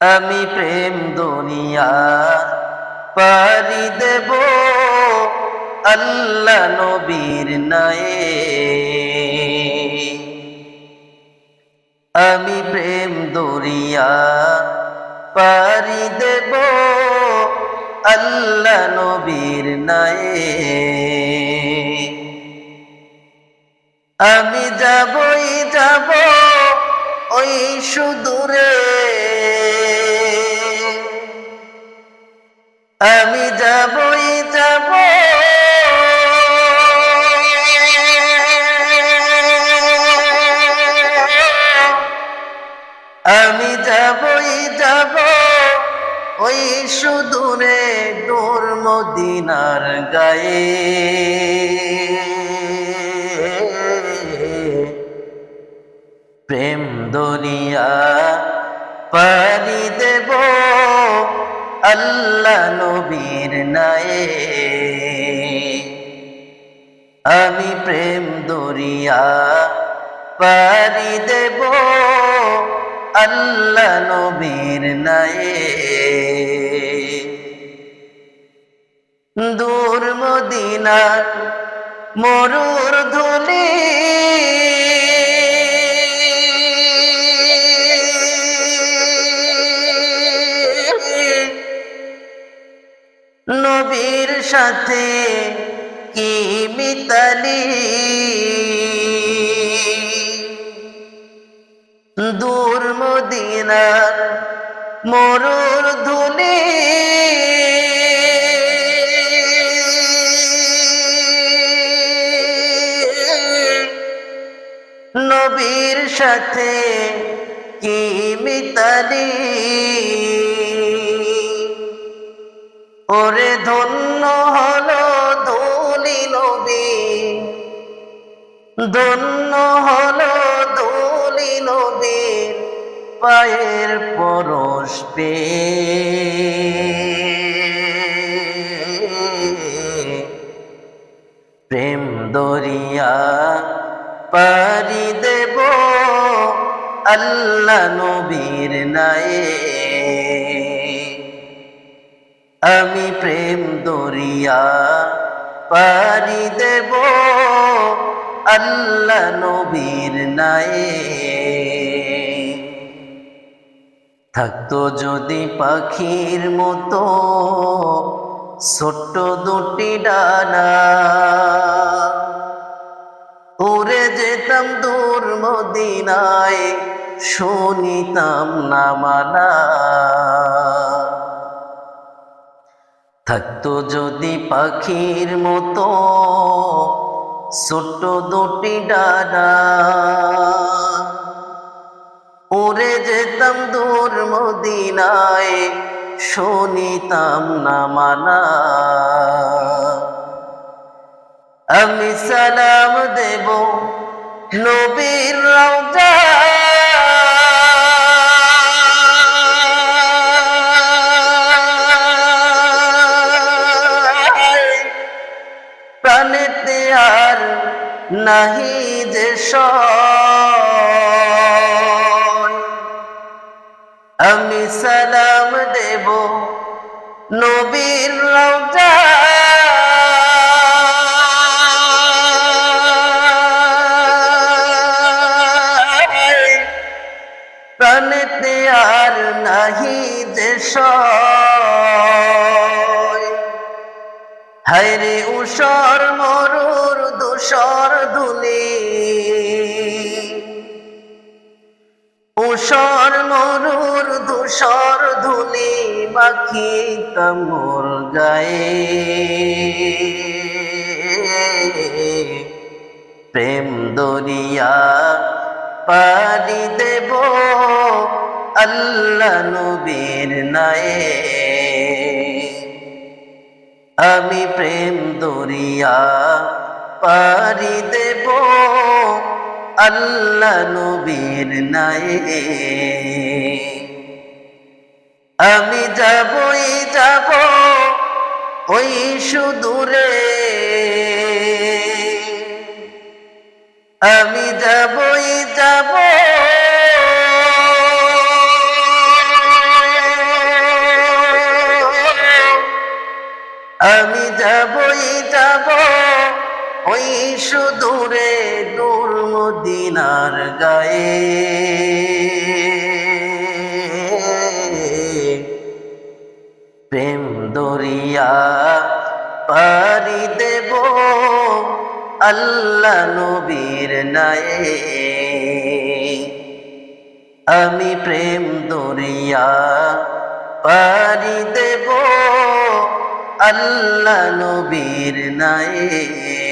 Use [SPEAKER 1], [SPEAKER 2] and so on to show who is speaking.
[SPEAKER 1] আমি প্রেম দুনিয়া পারি দেব আল্লাহ নবীর নায়ে। আমি প্রেম দরিয়া পারি দেব আল্লাহ নবীর নায়ে। আমি যাবই যাব ওই সুদূরে আমি যাবই যাব। আমি যাবই যাব। ওই সুদূরে দূর মদিনার গায়ে। প্রেম দুনিয়া দেব আল্লাহ নবীর নায়ে। আমি প্রেম দরিয়া পারি দেব আল্লাহ নবীর নায়ে। দূর মদিনার মরুর ধুলি সাথে কি মিতালি? দূর মদিনার মরুর ধুলি নবীর সাথে কি মিতালি? ওরে ধন্য হলো ধুলি নবী। ধন্য হলো ধুলি নবীর পায়ের পরশ পে প্রেম দরিয়া পারি দেব আল্লাহ নবীর নায়ে। আমি প্রেম দরিয়া পারি দেব আল্লাহ নবীর নায়ে। থাকতো যদি পাখির মতো ছোট্ট দুটি ডানা, উড়ে যেতাম দূর মদিনায়, শুনিতাম না মানা। থাকতো যদি পাখির মতো ছোট্ট দুটি ডানা। উড়ে যেতাম দূর মদিনায়, শুনিতাম না মানা। আমি সালাম দেব নবীর রওজা নাহি দেশ আমি সালাম দেব নবীর হায়রে উষর মরুর দুষর ধুলি। উষর মরুর দুষর ধুলি মাখি তমুর গায়ে। প্রেম দরিয়া পারি দেব আল্লাহ নবীর নায়ে। আমি প্রেম দরিয়া পারি দেব আল্লাহ নবীর নাই আমি যাবই যাব ওই সুদূরে। আমি যাবই যাব ওই সুদূরে নূর মদিনার গায়ে। প্রেম দরিয়া পারি দেব আল্লাহ নবীর নায়ে। আমি প্রেম দরিয়া পারি দেব আল্লাহ নবীর নায়ে।